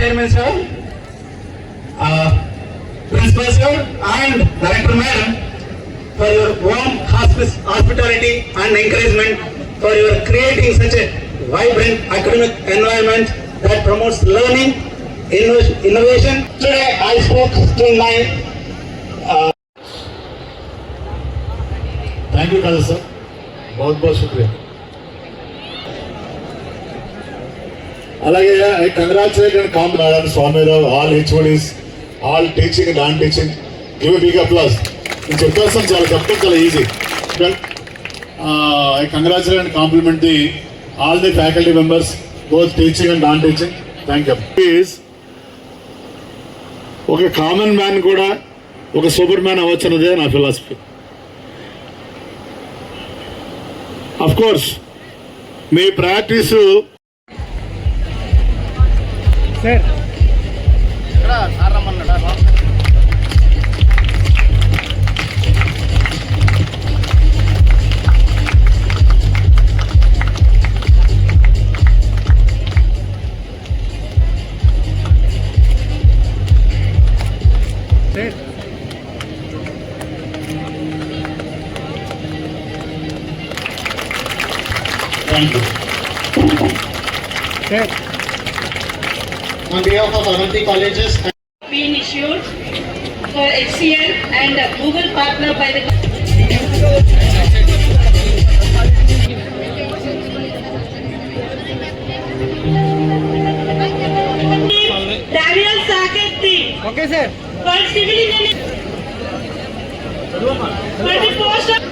Chairman sir, uh, principal sir, and director madam for your warm hospitality and encouragement for your creating such a vibrant academic environment that promotes learning, innovation. Today I spoke to my. Uh, you, you Kajal sir बहुत అలాగే I congratulate and com madam Swamirao all HODs all teaching non teaching give big applause నేను చెప్పేస్తాను చాలా చెప్పడం చాలా easy I congratulate and compliment the all the faculty members both teaching and non teaching thank you please ఒక common man కూడా ఒక super man అవ్వచ్చు అన్నదే నా ఫిలాసఫీ అఫ్ కోర్స్ మీ ప్రాక్టీస్ சரி சரி Thank you. Okay. On behalf of Avanti colleges been issued for HCL and a Google partner by the Daniel Saket team. Okay, sir. For civil engineering. For the post of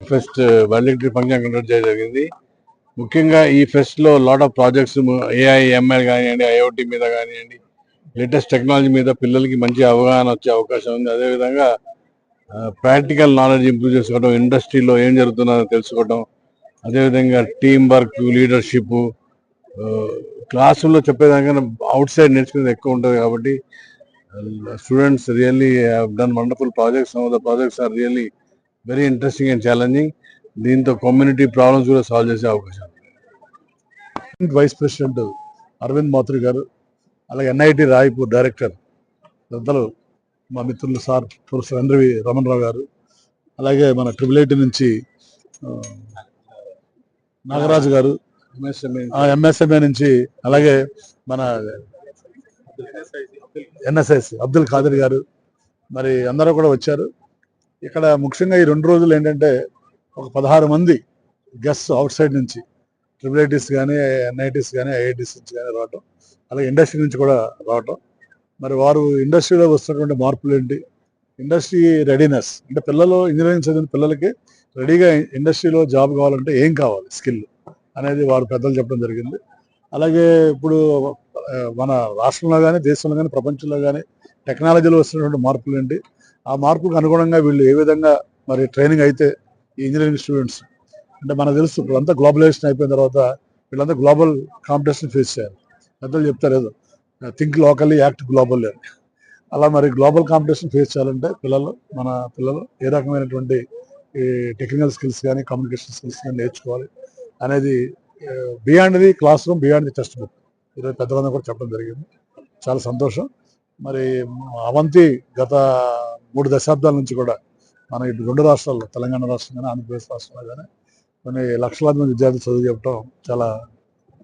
fest function conduct చేయడం జరిగింది ముఖ్యంగా ఈ ఫెస్ట్లో lot of projects AI ML కానివ్వండి IoT మీద కానివ్వండి latest technology మీద పిల్లలకి మంచి అవగాహన వచ్చే అవకాశం ఉంది అదేవిధంగా ప్రాక్టికల్ నాలెడ్జ్ ఇంప్రూవ్ చేసుకోవడం ఇండస్ట్రీలో ఏం జరుగుతుందో తెలుసుకోవడం అదేవిధంగా టీం వర్క్ లీడర్షిప్ క్లాస్ రూమ్లో చెప్పేదానికన్నా అవుట్ సైడ్ నేర్చుకునేది ఎక్కువ ఉంటుంది కాబట్టి students really done wonderful projects some of the projects are really very interesting and challenging దీంతో కమ్యూనిటీ ప్రాబ్లమ్స్ కూడా సాల్వ్ చేసే అవకాశం ఉంది. వైస్ ప్రెసిడెంట్ అరవింద్ మాతృ గారు అలాగే ఎన్ఐటి రాయ్పూర్ డైరెక్టర్ పెద్దలు మా మిత్రులు సార్ ప్రొఫెసర్ ఎండ్రవి రమణరావు గారు అలాగే మన ట్రిపుల్ ఐటీ నుంచి నాగరాజు గారు ఎంఎస్ఎంఏ నుంచి. అలాగే మన ఎన్ఎస్ఎస్ అబ్దుల్ ఖాదర్ గారు. మరి అందరూ కూడా వచ్చారు. ఇక్కడ ముఖ్యంగా ఈ రెండు రోజులు ఏంటంటే ఒక పదహారు మంది గెస్ట్ అవుట్ సైడ్ నుంచి ట్రిపుల్ ఐటీస్ కానీ ఎన్ఐటీస్ కానీ ఐఐటీస్ నుంచి కానీ రావటం అలాగే ఇండస్ట్రీ నుంచి కూడా రావటం. మరి వారు ఇండస్ట్రీలో వస్తున్నటువంటి మార్పులు ఏంటి? Industry readiness. అంటే పిల్లలు ఇంజనీరింగ్ చదివిన పిల్లలకి రెడీగా ఇండస్ట్రీలో జాబ్ కావాలంటే ఏం కావాలి? స్కిల్. అనేది వారు పెద్దలు చెప్పడం జరిగింది. అలాగే ఇప్పుడు మన రాష్ట్రంలో కానీ దేశంలో కానీ ప్రపంచంలో కానీ టెక్నాలజీలో వస్తున్నటువంటి మార్పులు ఏంటి ఆ మార్పుకు అనుగుణంగా వీళ్ళు ఏ విధంగా మరి ట్రైనింగ్ అయితే ఈ ఇంజనీరింగ్ స్టూడెంట్స్ అంటే మనకు తెలుసు ఇప్పుడంతా గ్లోబలైజేషన్ అయిపోయిన తర్వాత వీళ్ళంతా గ్లోబల్ కాంపిటీషన్ ఫేస్ చేయాలి. పెద్దలు చెప్తారు ఏదో థింక్ లోకల్లీ యాక్ట్ గ్లోబల్ అని. అలా మరి గ్లోబల్ కాంపిటీషన్ ఫేస్ చేయాలంటే పిల్లలు మన పిల్లలు ఏ రకమైనటువంటి ఈ టెక్నికల్ స్కిల్స్ కానీ కమ్యూనికేషన్ స్కిల్స్ కానీ నేర్చుకోవాలి. అనేది beyond the classroom beyond the textbook ఈరోజు పెద్దలందరూ కూడా చెప్పడం జరిగింది. చాలా సంతోషం. మరి అవంతి గత మూడు దశాబ్దాల నుంచి కూడా మన ఇటు రెండు రాష్ట్రాల్లో తెలంగాణ రాష్ట్రం కానీ ఆంధ్రప్రదేశ్ రాష్ట్రంలో కానీ కొన్ని లక్షలాది మంది విద్యార్థులు చదువు చెప్పడం చాలా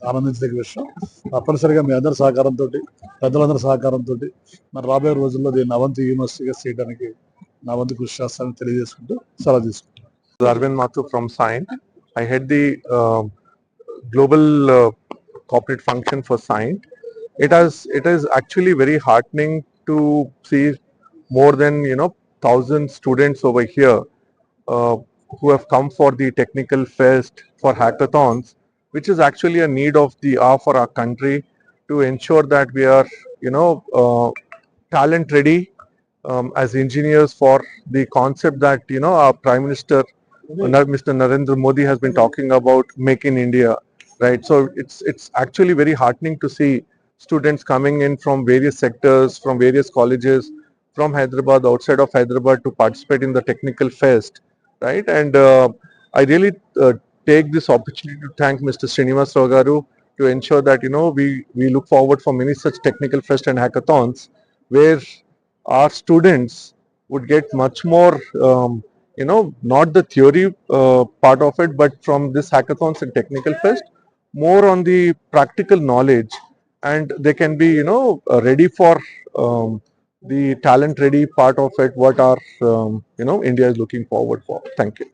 ఆనందించదగ్గ విషయం. తప్పనిసరిగా మీ అందరి సహకారంతో పెద్దలందరి సహకారంతో మరి రాబోయే రోజుల్లో దీన్ని అవంతి యూనివర్సిటీగా చేయడానికి నా వంతు కృషి చేస్తానని తెలియజేసుకుంటూ సలహా తీసుకుంటాను Arvind Mathur from Scient. I head the uh, global uh, corporate function for Scient. It has it is actually very heartening to see more than you know thousand students over here uh, who have come for the technical fest for hackathons, which is actually a need of the hour for our country to ensure that we are you know uh, talent ready um, as engineers for the concept that you know our prime minister Mr. Narendra Modi has been talking about make in India, right? So it's it's actually very heartening to see students coming in from various sectors, from various colleges, from Hyderabad, outside of Hyderabad to participate in the technical fest, right? And uh, I really uh, take this opportunity to thank Mr. Srinivas Rao garu to ensure that you know we we look forward for many such technical fest and hackathons where our students would get much more um, you know not the theory uh, part of it but from this hackathons and technical fest more on the practical knowledge. And they can be you know uh, ready for um, the talent ready part of it what are um, you know india is looking forward for. Thank you